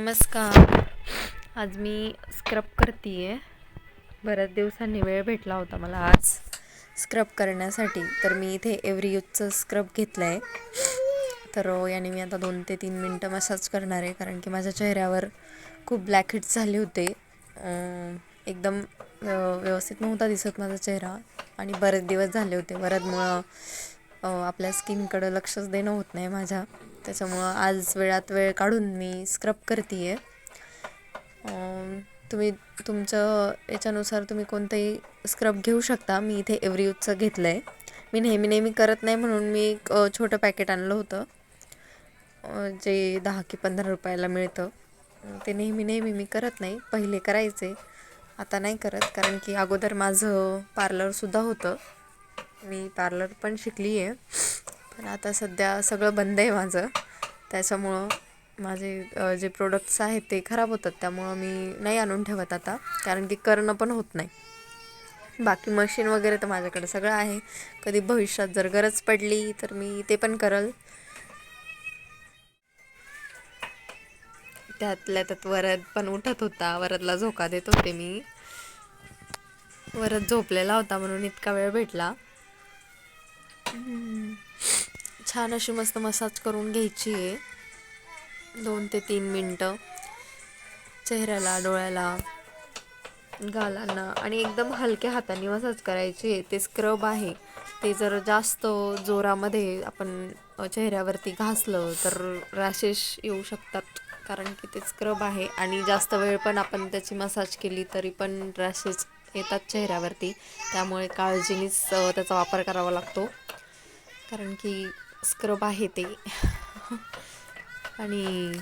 नमस्कार. आज मी स्क्रब करते आहे बऱ्याच दिवसांनी वेळ भेटला होता मला आज स्क्रब करण्यासाठी. तर मी इथे एव्हरी यूजचं स्क्रब घेतलं आहे तर याने मी आता दोन ते तीन मिनटं मसाज करणार आहे. कारण की माझ्या चेहऱ्यावर खूप ब्लॅक हिट्स झाले होते. एकदम व्यवस्थित नव्हता दिसत माझा चेहरा. आणि बरेच दिवस झाले होते. वरदमुळं आपल्या स्किनकडं लक्षच देणं होत नाही माझ्या. त्याच्यामुळं आज वेळात वेळ काढून मी स्क्रब करते आहे तुम्ही तुमचं याच्यानुसार तुम्ही कोणतंही स्क्रब घेऊ शकता. मी इथे एव्हरी यूजचं घेतलं आहे मी नेहमी नेहमी करत नाही म्हणून मी एक छोटं पॅकेट आणलं होतं. जे दहा की पंधरा रुपयाला मिळतं. ते नेहमी नेहमी मी करत नाही. पहिले करायचे. आता नाही करत. कारण की अगोदर माझं पार्लरसुद्धा होतं. मी पार्लर पण शिकली आहे पण आता सध्या सगळं बंद आहे माझं. त्याच्यामुळं माझे जे प्रोडक्ट्स आहेत ते खराब होतात. त्यामुळं मी नाही आणून ठेवत आता. कारण की करणं पण होत नाही. बाकी मशीन वगैरे तर माझ्याकडे सगळं आहे. कधी भविष्यात जर गरज पडली तर मी ते पण करल. त्यातल्या त्यात वरद पण उठत होता. वरदला झोका देत होते मी. वरद झोपलेला होता म्हणून इतका वेळ भेटला. छान अशी मस्त मसाज करून घ्यायची आहे. दोन ते तीन मिनटं. चेहऱ्याला डोळ्याला गालांना आणि एकदम हलक्या हाताने मसाज करायची आहे. ते स्क्रब आहे. ते जर जास्त जोरामध्ये आपण चेहऱ्यावरती घासलं तर रॅशेस येऊ शकतात. कारण की ते स्क्रब आहे आणि जास्त वेळ पण आपण त्याची मसाज केली तरी पण रॅशेस येतात चेहऱ्यावरती. त्यामुळे काळजीनेच त्याचा वापर करावा लागतो. कारण की स्क्रब आहे ते. आणि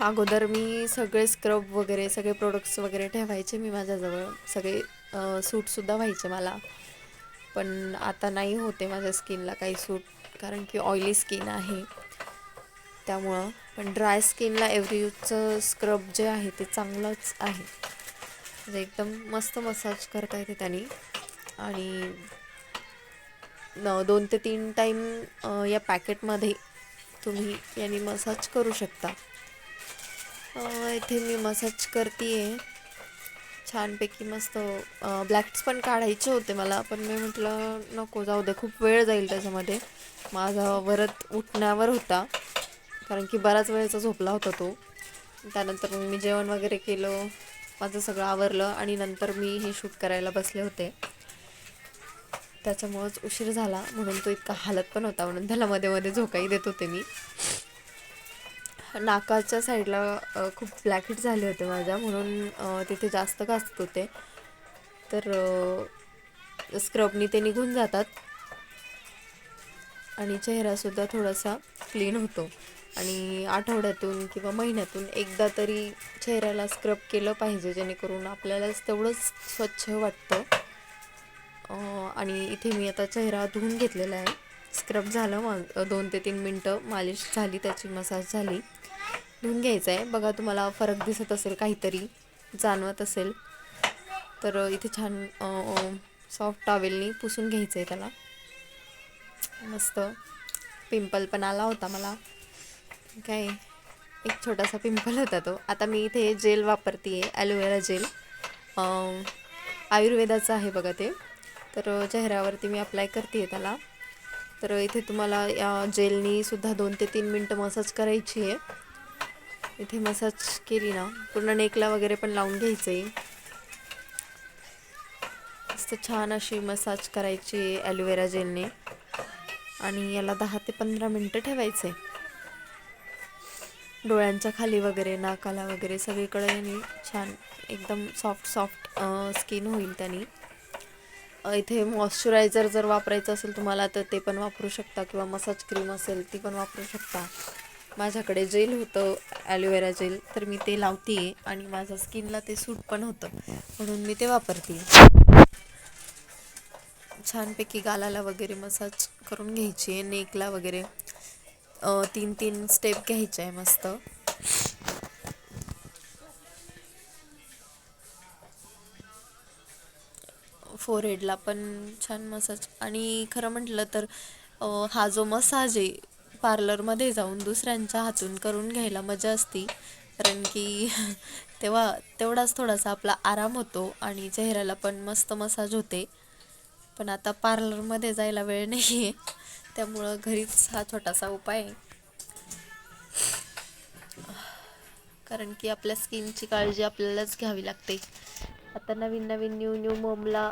अगोदर मी सगळे स्क्रब वगैरे सगळे प्रोडक्ट्स वगैरे ठेवायचे मी माझ्याजवळ. सगळे सूटसुद्धा व्हायचे मला. पण आता नाही होते माझ्या स्किनला काही सूट कारण की ऑइली स्किन आहे. त्यामुळं पण ड्राय स्किनला एव्हरी यूजचं स्क्रब जे आहे ते चांगलंच आहे. म्हणजे एकदम मस्त मसाज करता येते त्याने. आणि न दोन ते तीन टाईम या पॅकेटमध्ये तुम्ही याने मसाज करू शकता. इथे मी मसाज करते आहे छानपैकी मस्त ब्लॅक्स पण काढायचे होते मला पण मी म्हटलं नको जाऊ दे खूप वेळ जाईल त्याच्यामध्ये. माझा वरत उठण्यावर होता कारण की बराच वेळेचा झोपला होता तो. त्यानंतर मी जेवण वगैरे केलं माझं सगळं आवरलं आणि नंतर मी हे शूट करायला बसले होते. त्याच्यामुळंच उशीर झाला म्हणून तो इतका हालत पण होता म्हणून त्याला मध्ये मध्ये झोकाही देत होते मी. नाकाच्या साईडला खूप ब्लॅकहिट झाले होते माझ्या म्हणून तिथे जास्त घासत होते. तर स्क्रबनी ते निघून जातात. आणि चेहरासुद्धा थोडासा क्लीन होतो. आणि आठवड्यातून किंवा महिन्यातून एकदा तरी चेहऱ्याला स्क्रब केलं पाहिजे जेणेकरून आपल्यालाच तेवढंच स्वच्छ वाटतं. आणि इथे मी आता चेहरा धुवून घेतलेला आहे. स्क्रब झालं मा दोन ते तीन मिनटं मालिश झाली त्याची मसाज झाली. धुवून घ्यायचं आहे बघा तुम्हाला फरक दिसत असेल काहीतरी जाणवत असेल. तर इथे छान सॉफ्ट टॉवेलनी पुसून घ्यायचं आहे त्याला. मस्त. पिंपल पण आला होता मला. काय? एक छोटासा पिंपल होता तो. आता मी इथे जेल वापरते आहे ॲलोवेरा जेल आयुर्वेदाचं आहे बघा ते. तर चेहऱ्यावरती मी अप्लाय करते आहे त्याला. तर इथे तुम्हाला या जेलनी सुद्धा दोन ते तीन मिनटं मसाज करायची आहे. इथे मसाज केली ना पूर्ण नेकला वगैरे पण लावून घ्यायचं आहे मस्त छान अशी मसाज करायची आहे ॲलोवेरा जेलने आणि याला दहा ते पंधरा मिनटं ठेवायचे डोळ्यांच्या खाली वगैरे नाकाला वगैरे सगळीकडे छान एकदम सॉफ्ट सॉफ्ट स्किन होईल त्याने. इथे मॉइश्चरायझर जर वापरायचं असेल तुम्हाला तर ते पण वापरू शकता. किंवा मसाज क्रीम असेल ती पण वापरू शकता. माझ्याकडे जेल होतं ॲलोवेरा जेल तर मी ते लावते आणि माझ्या स्किनला ते सूट पण होतं म्हणून मी ते वापरते छानपैकी गालाला वगैरे मसाज करून घ्यायची आहे नेकला वगैरे. तीन तीन स्टेप घ्यायचे आहे मस्त. फोरहेडला पण छान मसाज आणि खरं म्हटलं तर हा जो मसाज आहे पार्लरमध्ये जाऊन दुसऱ्यांच्या हातून करून घ्यायला मजा असती. कारण की तेव्हा तेवढाच थोडासा आपला आराम होतो आणि चेहऱ्याला पण मस्त मसाज होते. पण आता पार्लरमध्ये जायला वेळ नाही आहे त्यामुळं घरीच हा छोटासा उपाय आहे. कारण की आपल्या स्किनची काळजी आपल्यालाच घ्यावी लागते. आता नवीन नवीन न्यू न्यू मोमला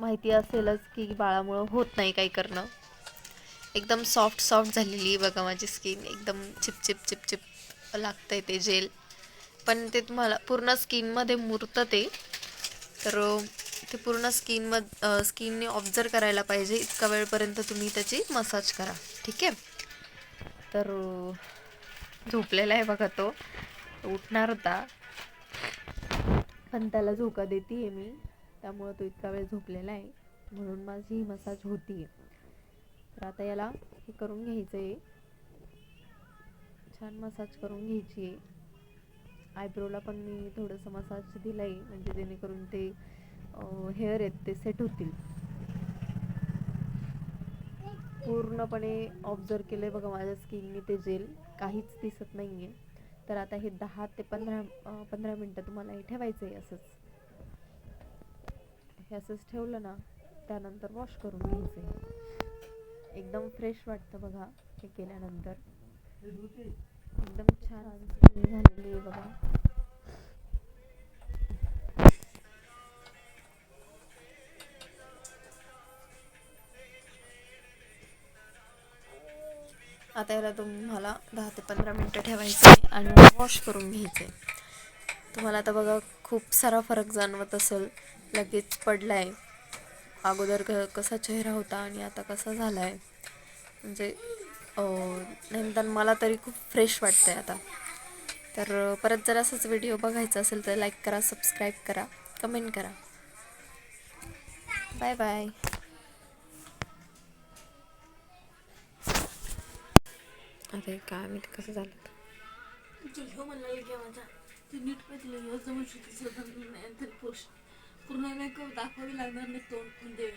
माहिती असेलच की बाळामुळं होत नाही काही करणं. एकदम सॉफ्ट सॉफ्ट झालेली आहे बघा माझी स्किन एकदम चिपचिप चिपचिप लागतंय ते जेल पण ते तुम्हाला पूर्ण स्किनमध्ये मुरतं ते. तर ते पूर्ण स्किनमध स्किनने ऑब्झर्व करायला पाहिजे. इतका वेळपर्यंत तुम्ही त्याची मसाज करा. ठीक आहे? तर झोपलेला आहे बघा तो उठणार होता. पण त्याला झोका देते मी. त्यामुळं तो इतका वेळ झोपलेला आहे. म्हणून माझी ही मसाज होती तर आता याला हे करून घ्यायचं आहे छान मसाज करून घ्यायची आहे आयब्रोला पण मी थोडंसं मसाज दिलं आहे म्हणजे जेणेकरून ते हेअर आहेत ते सेट होतील. पूर्णपणे ऑब्झर्व केलं आहे बघा माझ्या स्किनने ते जेल. काहीच दिसत नाही आहे तर आता हे दहा ते पंधरा पंधरा मिनटं तुम्हाला हे ठेवायचं आहे असंच. हे असंच ठेवलं ना त्यानंतर वॉश करून घ्यायचं आहे एकदम फ्रेश वाटतं बघा हे केल्यानंतर. एकदम छान झालेली आहे बघा. आता याला तुम्हाला दहा ते पंधरा मिनटं ठेवायचं आहे आणि वॉश करून घ्यायचं आहे. तुम्हाला आता बघा खूप सारा फरक जाणवत असेल. लगेच पडला आहे अगोदर क कसा चेहरा होता आणि आता कसा झाला आहे म्हणजे अं, निदान मला तरी खूप फ्रेश वाटतं आहे आता. तर परत जर असंच व्हिडिओ बघायचा असेल तर लाईक करा सबस्क्राईब करा कमेंट करा. बाय बाय अरे काय माहिती कसं झालं घेऊ ह्यो म्हणला घ्या माझा ते नीट पाहिजे ह्यो जमू शकते पूर्ण मेकअप दाखवावी लागणार नाही तोंड पण देवे